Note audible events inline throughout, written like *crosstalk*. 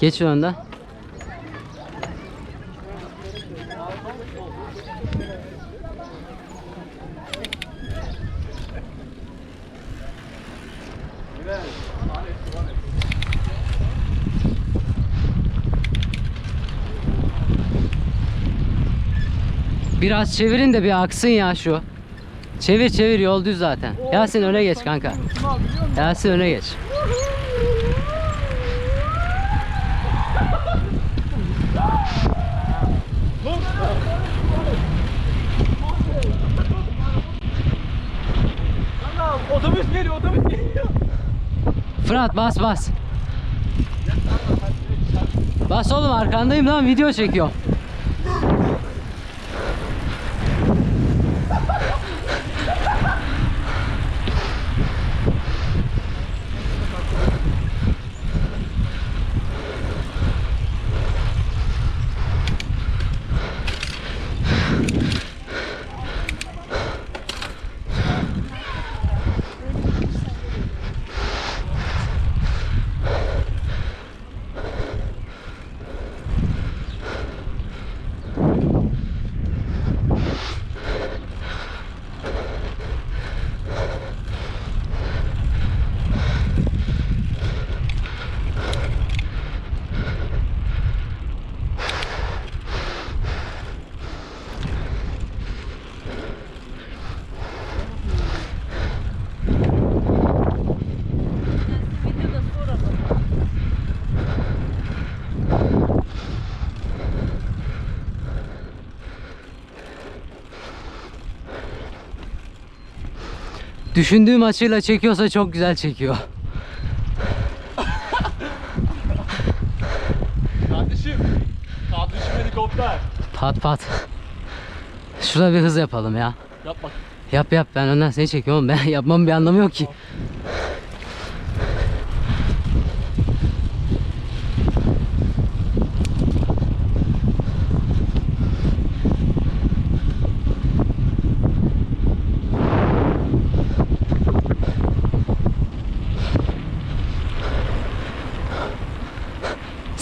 Geç önden. Biraz çevirin de bir aksın ya şu. Çevir çevir yol düz zaten. Yasin öne geç kanka. Yasin öne geç. Fırat bas bas. Bas oğlum arkandayım lan video çekiyor. Düşündüğüm açıyla çekiyorsa çok güzel çekiyor. Kardeşim, kardeşim helikopter. Pat pat. Şurada bir hız yapalım ya. Yap bak. Yap yap ben önden seni çekiyorum. Ben yapmam bir anlamı yok ki.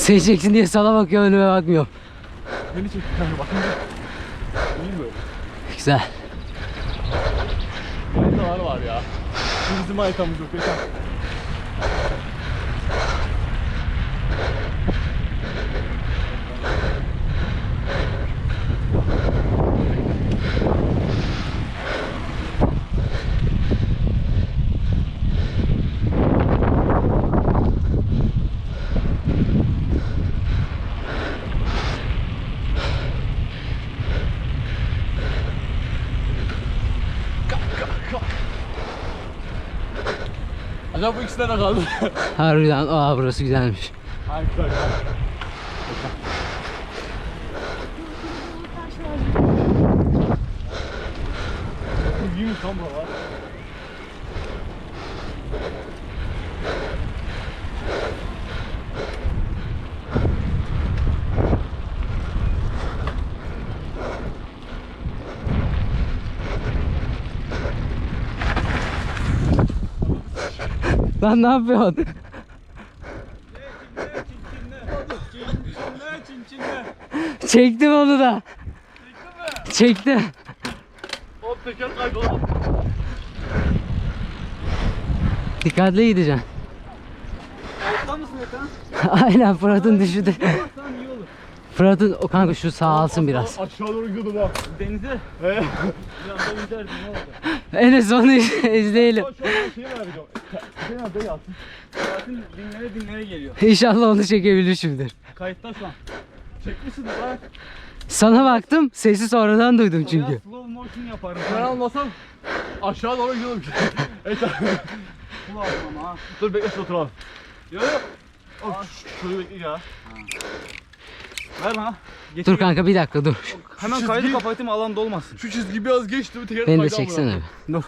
Seni çeksin diye sana bakıyorum önüme bakmıyorum. Beni çek bakınca. İyi böyle. Güzel. Haritalar var ya. Bizim haritamız yok. Yeter. Acaba bu ikisi nerede kaldı? *laughs* Harbiden aa burası güzelmiş. Harika. İyiymiş tam buralar. Lan ne yapıyorsun? Çektim onu da. Çektim. O teker kayboldu. Dikkatli gideceksin. Ayakta mısın? Aynen Fırat'ın düşü de. Tamam iyi olur. Fırat'ın o kanka şu sağ alsın biraz. Aşağı doğru gidiyordum ha. Denize. He. Biraz da giderdim ne oldu? *laughs* Enes onu *laughs* izleyelim. An şeyi merak ediyorum. Şey dinlere dinlere geliyor. İnşallah onu çekebilmişimdir. Kayıtta şu an. Çekmişsin bak. Sana baktım sesi sonradan duydum çünkü. Biraz slow motion yaparım. Ben almasam aşağı doğru gidiyorum. *laughs* evet abi. Kulağım ama ha. Dur bekle şurada oturalım. Yok yok. Of, şurayı bekle ya. Ver bana. Dur kanka bir dakika dur. Hemen kaydı kapatayım alan dolmasın. Şu çizgi biraz geçti bir teker Beni de çeksene. bir. Dur.